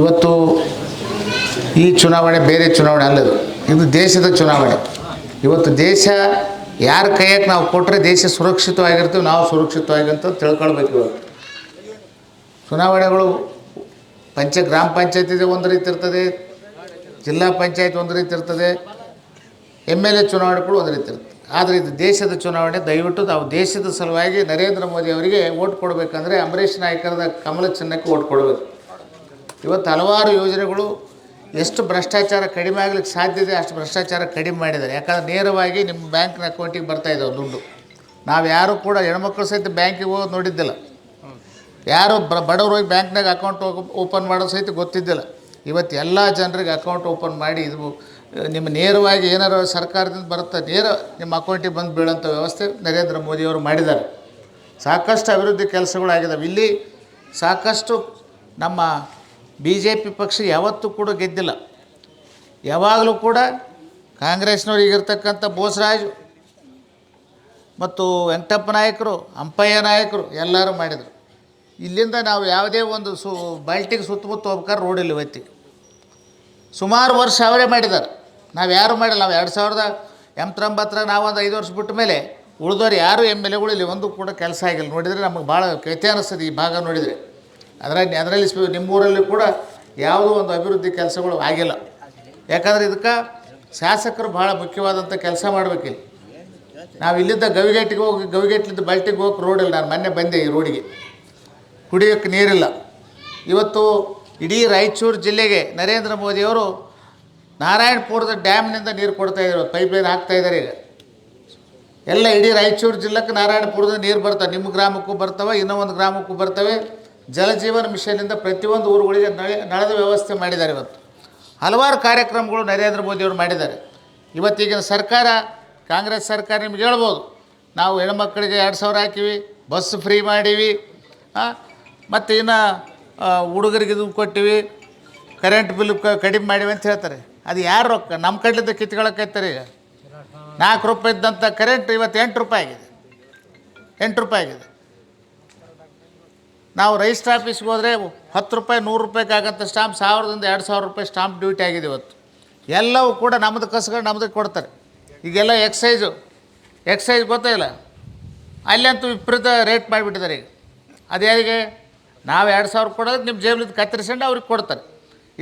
ಇವತ್ತು ಈ ಚುನಾವಣೆ ಬೇರೆ ಚುನಾವಣೆ ಅಲ್ಲದು. ಇದು ದೇಶದ ಚುನಾವಣೆ. ಇವತ್ತು ದೇಶ ಯಾರ ಕೈಯಕ್ಕೆ ನಾವು ಕೊಟ್ಟರೆ ದೇಶ ಸುರಕ್ಷಿತವಾಗಿರ್ತೀವಿ, ನಾವು ಸುರಕ್ಷಿತವಾಗಿಂತ ತಿಳ್ಕೊಳ್ಬೇಕು ಇವತ್ತು ಚುನಾವಣೆಗಳು ಪಂಚ, ಗ್ರಾಮ ಪಂಚಾಯತಿದೆ ಒಂದು ರೀತಿ ಇರ್ತದೆ, ಜಿಲ್ಲಾ ಪಂಚಾಯತ್ ಒಂದು ರೀತಿ ಇರ್ತದೆ, ಎಂ ಎಲ್ ಎ ಚುನಾವಣೆಗಳು ಒಂದು ರೀತಿ ಇರ್ತದೆ. ಆದರೆ ಇದು ದೇಶದ ಚುನಾವಣೆ, ದಯವಿಟ್ಟು ನಾವು ದೇಶದ ಸಲುವಾಗಿ ನರೇಂದ್ರ ಮೋದಿ ಅವರಿಗೆ ಓಟ್ ಕೊಡಬೇಕಂದ್ರೆ ಅಂಬರೀಷ್ ನಾಯಕರದ ಕಮಲ ಚಿಹ್ನಕ್ಕೆ ಓಟ್ ಕೊಡಬೇಕು. ಇವತ್ತು ಹಲವಾರು ಯೋಜನೆಗಳು ಎಷ್ಟು ಭ್ರಷ್ಟಾಚಾರ ಕಡಿಮೆ ಆಗ್ಲಿಕ್ಕೆ ಸಾಧ್ಯ ಇದೆ, ಅಷ್ಟು ಭ್ರಷ್ಟಾಚಾರ ಕಡಿಮೆ ಮಾಡಿದ್ದಾರೆ. ಯಾಕಂದ್ರೆ ನೇರವಾಗಿ ನಿಮ್ಮ ಬ್ಯಾಂಕ್ನ ಅಕೌಂಟಿಗೆ ಬರ್ತಾ ಇದ್ದಾವೆ ದುಡ್ಡು. ನಾವು ಯಾರು ಕೂಡ ಹೆಣ್ಮಕ್ಳು ಸಹಿತ ಬ್ಯಾಂಕಿಗೆ ಹೋಗೋದು ನೋಡಿದ್ದಿಲ್ಲ. ಯಾರು ಬಡವ್ರು ಹೋಗಿ ಬ್ಯಾಂಕ್ನಾಗ ಅಕೌಂಟ್ ಓಪನ್ ಮಾಡೋದು ಸಹಿತ ಗೊತ್ತಿದ್ದಿಲ್ಲ. ಇವತ್ತು ಎಲ್ಲ ಜನರಿಗೆ ಅಕೌಂಟ್ ಓಪನ್ ಮಾಡಿ ಇದು, ನಿಮ್ಮ ನೇರವಾಗಿ ಏನಾರು ಸರ್ಕಾರದಿಂದ ಬರುತ್ತೆ, ನೇರ ನಿಮ್ಮ ಅಕೌಂಟಿಗೆ ಬಂದು ಬೀಳೋಂಥ ವ್ಯವಸ್ಥೆ ನರೇಂದ್ರ ಮೋದಿಯವರು ಮಾಡಿದ್ದಾರೆ. ಸಾಕಷ್ಟು ಅಭಿವೃದ್ಧಿ ಕೆಲಸಗಳಾಗಿದ್ದಾವೆ ಇಲ್ಲಿ ಸಾಕಷ್ಟು ನಮ್ಮ ಬಿ ಜೆ ಪಿ ಪಕ್ಷ ಯಾವತ್ತೂ ಕೂಡ ಗೆದ್ದಿಲ್ಲ. ಯಾವಾಗಲೂ ಕೂಡ ಕಾಂಗ್ರೆಸ್ನವ್ರಿಗಿರ್ತಕ್ಕಂಥ ಬೋಸರಾಜು ಮತ್ತು ವೆಂಕಟಪ್ಪ ನಾಯಕರು ಅಂಪಯ್ಯ ನಾಯಕರು ಎಲ್ಲರೂ ಮಾಡಿದರು. ಇಲ್ಲಿಂದ ನಾವು ಯಾವುದೇ ಒಂದು ಸು, ಬಾಲ್ಟಿಗೆ ಸುತ್ತಮುತ್ತ ಹೋಗ್ಬೇಕಾದ್ರೆ ರೋಡಿಲ್ಲ ಇವತ್ತಿ ಸುಮಾರು ವರ್ಷ ಅವರೇ ಮಾಡಿದ್ದಾರೆ. ನಾವು ಯಾರು ಮಾಡಿಲ್ಲ. ನಾವು ಎರಡು ಸಾವಿರದ ಎಂಬತ್ತೊಂಬತ್ತರ ನಾವು ಐದು ವರ್ಷ ಬಿಟ್ಟ ಮೇಲೆ ಉಳಿದವರು ಯಾರು ಎಂ ಎಲ್ ಎಗಳು ಇಲ್ಲಿ ಒಂದು ಕೂಡ ಕೆಲಸ ಆಗಿಲ್ಲ. ನೋಡಿದರೆ ನಮಗೆ ಭಾಳ ಕೈತೆ ಅನ್ನಿಸ್ತದೆ ಈ ಭಾಗ ನೋಡಿದರೆ. ಅದರಲ್ಲಿ ಅದರಲ್ಲಿ ನಿಮ್ಮೂರಲ್ಲಿ ಕೂಡ ಯಾವುದೋ ಒಂದು ಅಭಿವೃದ್ಧಿ ಕೆಲಸಗಳು ಆಗಿಲ್ಲ. ಯಾಕಂದರೆ ಇದಕ್ಕೆ ಶಾಸಕರು ಭಾಳ ಮುಖ್ಯವಾದಂಥ ಕೆಲಸ ಮಾಡಬೇಕಿಲ್ಲ. ನಾವು ಇಲ್ಲಿದ್ದ ಗವಿಗೇಟಿಗೆ ಹೋಗಿ ಗವಿಗೇಟ್ಲಿದ್ದ ಬಲ್ಟಿಗೆ ಹೋಗಿ ರೋಡಿಲ್ಲ ನಾನು ಮೊನ್ನೆ ಬಂದೆ ಈ ರೋಡಿಗೆ ಕುಡಿಯೋಕ್ಕೆ ನೀರಿಲ್ಲ. ಇವತ್ತು ಇಡೀ ರಾಯಚೂರು ಜಿಲ್ಲೆಗೆ ನರೇಂದ್ರ ಮೋದಿಯವರು ನಾರಾಯಣಪುರದ ಡ್ಯಾಮ್ನಿಂದ ನೀರು ಕೊಡ್ತಾ ಇದ್ದಾರೆ ಪೈಪ್ ಲೈನ್ ಹಾಕ್ತಾ ಇದ್ದಾರೆ ಈಗ. ಎಲ್ಲ ಇಡೀ ರಾಯಚೂರು ಜಿಲ್ಲೆಗೆ ನಾರಾಯಣಪುರದ ನೀರು ಬರ್ತವೆ. ನಿಮ್ಮ ಗ್ರಾಮಕ್ಕೂ ಬರ್ತವೆ ಇನ್ನೂ ಒಂದು ಗ್ರಾಮಕ್ಕೂ ಬರ್ತವೆ. ಜಲಜೀವನ ಮಿಷನ್ನಿಂದ ಪ್ರತಿಯೊಂದು ಊರುಗಳಿಗೆ ನಳೆ, ನಳದ ವ್ಯವಸ್ಥೆ ಮಾಡಿದ್ದಾರೆ ಇವತ್ತು. ಹಲವಾರು ಕಾರ್ಯಕ್ರಮಗಳು ನರೇಂದ್ರ ಮೋದಿಯವರು ಮಾಡಿದ್ದಾರೆ. ಇವತ್ತೀಗಿನ ಸರ್ಕಾರ, ಕಾಂಗ್ರೆಸ್ ಸರ್ಕಾರ ನಿಮ್ಗೆ ಹೇಳ್ಬೋದು. ನಾವು ಹೆಣ್ಮಕ್ಳಿಗೆ ಎರಡು ಸಾವಿರ ಹಾಕಿವಿ, ಬಸ್ ಫ್ರೀ ಮಾಡೀವಿ ಮತ್ತು ಇನ್ನು ಹುಡುಗರಿಗೆ ಇದು ಕೊಟ್ಟಿವಿ, ಕರೆಂಟ್ ಬಿಲ್ ಕಡಿಮೆ ಮಾಡಿವಿ ಅಂತ ಹೇಳ್ತಾರೆ. ಅದು ಯಾರು ರೊಕ್ಕ? ನಮ್ಮ ಕಡ್ಲಿಂದ ಕಿತ್ಕೊಳ್ಳೋಕ್ಕೈತಾರೆ ಈಗ. ನಾಲ್ಕು ರೂಪಾಯಿ ಇದ್ದಂಥ ಕರೆಂಟ್ ಇವತ್ತು ಎಂಟು ರೂಪಾಯಿ ಆಗಿದೆ. ಎಂಟು ರೂಪಾಯಿ ಆಗಿದೆ. ನಾವು ರಜಿಸ್ಟ್ರ್ ಆಫೀಸ್ಗೆ ಹೋದರೆ ಹತ್ತು ರೂಪಾಯಿ, ನೂರು ರೂಪಾಯಿಗೆ ಆಗಂಥ ಸ್ಟಾಂಪ್ ಸಾವಿರದಿಂದ ಎರಡು ಸಾವಿರ ರೂಪಾಯಿ ಸ್ಟಾಂಪ್ ಡ್ಯೂಟಿ ಆಗಿದೆ ಇವತ್ತು. ಎಲ್ಲವೂ ಕೂಡ ನಮ್ಮದು ಕಸ್ಗಳು ನಮ್ಮದು ಕೊಡ್ತಾರೆ. ಈಗೆಲ್ಲ ಎಕ್ಸೈಜು ಎಕ್ಸೈಜ್ ಗೊತ್ತಿಲ್ಲ ಅಲ್ಲಂತೂ ವಿಪರೀತ ರೇಟ್ ಮಾಡಿಬಿಟ್ಟಿದ್ದಾರೆ ಈಗ. ಅದು ಯಾರಿಗೆ ನಾವು ಎರಡು ಸಾವಿರ ಕೊಡೋದು ನಿಮ್ಮ ಜೇಬ್ಲಿಂದ ಕತ್ತರಿಸ್ಕೊಂಡು ಅವ್ರಿಗೆ ಕೊಡ್ತಾರೆ.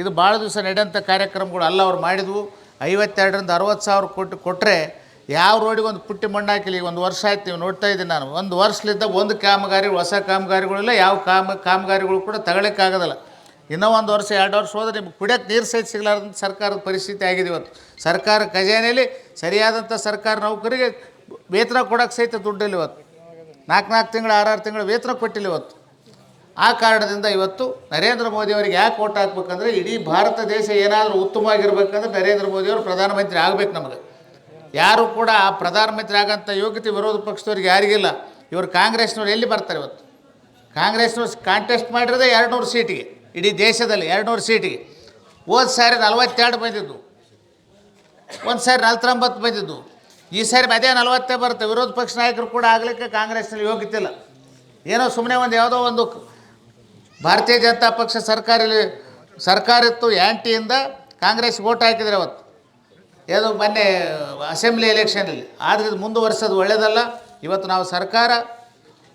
ಇದು ಭಾಳ ದಿವಸ ನಡೆಯೋಂಥ ಕಾರ್ಯಕ್ರಮಗಳು ಅಲ್ಲ, ಅವ್ರು ಮಾಡಿದ್ವು. ಐವತ್ತೆರಡರಿಂದ ಅರವತ್ತು ಸಾವಿರ ಕೊಟ್ಟು ಕೊಟ್ಟರೆ ಯಾವ ರೋಡಿಗೆ ಒಂದು ಪುಟ್ಟಿ ಮಣ್ಣು ಹಾಕಿಲ್ಲ ಈಗ ಒಂದು ವರ್ಷ ಆಯ್ತು, ನೀವು ನೋಡ್ತಾ ಇದ್ದೀನಿ ನಾನು. ಒಂದು ವರ್ಷಲಿದ್ದ ಒಂದು ಕಾಮಗಾರಿ, ಹೊಸ ಕಾಮಗಾರಿಗಳಿಲ್ಲ ಯಾವ ಕಾಮ, ಕಾಮಗಾರಿಗಳು ಕೂಡ ತಗೊಳಕ್ಕಾಗೋದಿಲ್ಲ ಇನ್ನೂ ಒಂದು ವರ್ಷ, ಎರಡು ವರ್ಷ ಹೋದರೆ ನಿಮ್ಗೆ ಕುಡಿಯೋಕ್ಕೆ ನೀರು ಸಹಿತ ಸಿಗಲಾರ್ದಂಥ ಸರ್ಕಾರದ ಪರಿಸ್ಥಿತಿ ಆಗಿದೆ ಇವತ್ತು. ಸರ್ಕಾರ ಖಜಾನೆಯಲ್ಲಿ ಸರಿಯಾದಂಥ ಸರ್ಕಾರ ನೌಕರಿಗೆ ವೇತನ ಕೊಡೋಕ್ಕೆ ಸಹಿತ ದುಡ್ಡಿಲ್ಲ ಇವತ್ತು. ನಾಲ್ಕು ನಾಲ್ಕು ತಿಂಗಳು ಆರಾರು ತಿಂಗಳು ವೇತನ ಕೊಟ್ಟಿಲ್ಲ ಇವತ್ತು. ಆ ಕಾರಣದಿಂದ ಇವತ್ತು ನರೇಂದ್ರ ಮೋದಿ ಅವರಿಗೆ ಯಾಕೆ ಓಟ್ ಹಾಕ್ಬೇಕಂದ್ರೆ ಇಡೀ ಭಾರತ ದೇಶ ಏನಾದರೂ ಉತ್ತಮವಾಗಿರ್ಬೇಕಂದ್ರೆ ನರೇಂದ್ರ ಮೋದಿಯವರು ಪ್ರಧಾನಮಂತ್ರಿ ಆಗಬೇಕು ನಮಗೆ. ಯಾರು ಕೂಡ ಪ್ರಧಾನಮಂತ್ರಿ ಆಗೋಂಥ ಯೋಗ್ಯತೆ ವಿರೋಧ ಪಕ್ಷದವ್ರಿಗೆ ಯಾರಿಗಿಲ್ಲ. ಇವರು ಕಾಂಗ್ರೆಸ್ನವ್ರು ಎಲ್ಲಿ ಬರ್ತಾರೆ ಇವತ್ತು? ಕಾಂಗ್ರೆಸ್ನವ್ರು ಕಾಂಟೆಸ್ಟ್ ಮಾಡಿರೋದೇ ಎರಡು ನೂರು ಸೀಟಿಗೆ. ಇಡೀ ದೇಶದಲ್ಲಿ ಎರಡು ನೂರು ಸೀಟಿಗೆ. ಹೋದ ಸಾರಿ ನಲವತ್ತೆರಡು ಬಂದಿದ್ದು. ಒಂದು ಸಾರಿ ನಲ್ವತ್ತೊಂಬತ್ತು ಬಂದಿದ್ದು. ಈ ಸಾರಿ ಅದೇ ನಲವತ್ತೇ ಬರುತ್ತೆ. ವಿರೋಧ ಪಕ್ಷ ನಾಯಕರು ಕೂಡ ಆಗಲಿಕ್ಕೆ ಕಾಂಗ್ರೆಸ್ನಲ್ಲಿ ಯೋಗ್ಯತೆ ಇಲ್ಲ. ಏನೋ ಸುಮ್ಮನೆ ಒಂದು ಯಾವುದೋ ಒಂದು ಭಾರತೀಯ ಜನತಾ ಪಕ್ಷ ಸರ್ಕಾರಲ್ಲಿ ಸರ್ಕಾರ ಇತ್ತು ಆ್ಯಂಟಿಯಿಂದ ಕಾಂಗ್ರೆಸ್ ಓಟ್ ಹಾಕಿದರೆ ಅವತ್ತು. ಯಾವುದೋ ಮೊನ್ನೆ ಅಸೆಂಬ್ಲಿ ಎಲೆಕ್ಷನಲ್ಲಿ. ಆದರೆ ಮುಂದುವರ್ಸೋದು ಒಳ್ಳೆಯದಲ್ಲ ಇವತ್ತು ನಾವು ಸರ್ಕಾರ,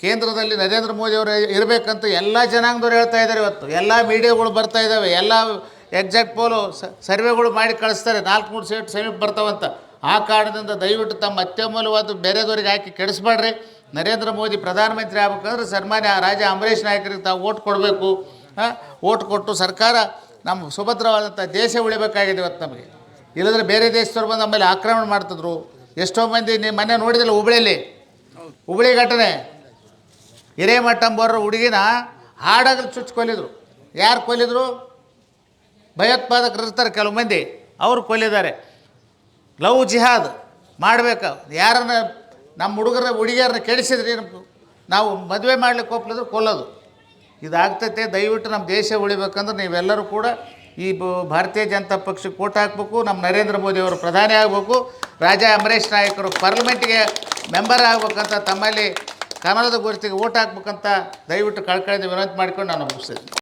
ಕೇಂದ್ರದಲ್ಲಿ ನರೇಂದ್ರ ಮೋದಿ ಅವರು ಇರಬೇಕಂತ ಎಲ್ಲ ಜನಾಂಗದವ್ರು ಹೇಳ್ತಾ ಇದ್ದಾರೆ ಇವತ್ತು. ಎಲ್ಲ ಮೀಡಿಯಾಗಳು ಬರ್ತಾ ಇದ್ದಾವೆ. ಎಲ್ಲ ಎಕ್ಸಾಕ್ಟ್ ಪೋಲು ಸರ್ವೆಗಳು ಮಾಡಿ ಕಳಿಸ್ತಾರೆ. ನಾಲ್ಕು ಮೂರು ಸೀಟ್ ಸಮೀಪ ಬರ್ತಾವಂತ. ಆ ಕಾರಣದಿಂದ ದಯವಿಟ್ಟು ತಮ್ಮ ಅತ್ಯಮೂಲ್ಯವಾದ ಬೇರೆದವ್ರಿಗೆ ಹಾಕಿ ಕೆಡಿಸ್ಬೇಡ್ರಿ. ನರೇಂದ್ರ ಮೋದಿ ಪ್ರಧಾನಮಂತ್ರಿ ಆಗ್ಬೇಕಂದ್ರೆ ಸನ್ಮಾನ್ಯ ರಾಜ ಅಂಬರೀಷ್ ನಾಯಕರಿಗೆ ತಾವು ಓಟ್ ಕೊಡಬೇಕು. ಓಟ್ ಕೊಟ್ಟು ಸರ್ಕಾರ ನಮ್ಮ ಸುಭದ್ರವಾದಂಥ ದೇಶ ಉಳಿಬೇಕಾಗಿದೆ ಇವತ್ತು ನಮಗೆ. ಇಲ್ಲದ್ರೆ ಬೇರೆ ದೇಶದವ್ರು ಬಂದು ಆಮೇಲೆ ಆಕ್ರಮಣ ಮಾಡ್ತಿದ್ರು. ಎಷ್ಟೋ ಮಂದಿ ನೀವು ಮನೆ ನೋಡಿದಿಲ್ಲ ಹುಬ್ಳಿಯಲ್ಲಿ? ಹುಬ್ಳಿ ಘಟನೆ. ಹಿರೇಮಠ ಎಂಬುವರ ಹುಡುಗಿನ ಹಾಡಾಗಲು ಚುಚ್ಚು ಕೊಲ್ಲಿದ್ರು. ಯಾರು ಕೊಲ್ಲಿದ್ರು? ಭಯೋತ್ಪಾದಕರು ಇರ್ತಾರೆ ಕೆಲವು ಮಂದಿ. ಅವರು ಕೊಲ್ಲಿದ್ದಾರೆ. ಲವ್ ಜಿಹಾದ್ ಮಾಡಬೇಕು. ಯಾರನ್ನ ನಮ್ಮ ಹುಡುಗರ ಹುಡುಗಿಯರನ್ನ ಕೆಡಿಸಿದ್ರೆ ನಾವು ಮದುವೆ ಮಾಡ್ಲಿಕ್ಕೆ ಒಪ್ಲಿದ್ರು ಕೊಲ್ಲೋದು. ಇದಾಗ್ತೈತೆ, ದಯವಿಟ್ಟು ನಮ್ಮ ದೇಶ ಉಳಿಬೇಕಂದ್ರೆ ನೀವೆಲ್ಲರೂ ಕೂಡ ಈ ಭಾರತೀಯ ಜನತಾ ಪಕ್ಷಕ್ಕೆ ಓಟ್ ಹಾಕಬೇಕು, ನಮ್ಮ ನರೇಂದ್ರ ಮೋದಿ ಅವರು ಪ್ರಧಾನಿ ಆಗಬೇಕು, ರಾಜಾ ಅಮರೇಶ್ ನಾಯಕರು ಪಾರ್ಲಿಮೆಂಟ್ಗೆ ಮೆಂಬರ್ ಆಗಬೇಕಂತ ತಮ್ಮಲ್ಲಿ ಕಮಲದ ಗುರುತಿಗೆ ಓಟ್ ಹಾಕ್ಬೇಕಂತ ದಯವಿಟ್ಟು ಕಳ್ಕೊಳ್ಳೋದು ವಿನಂತಿ ಮಾಡ್ಕೊಂಡು ನಾನು ಮುಗಿಸ್ತೀನಿ.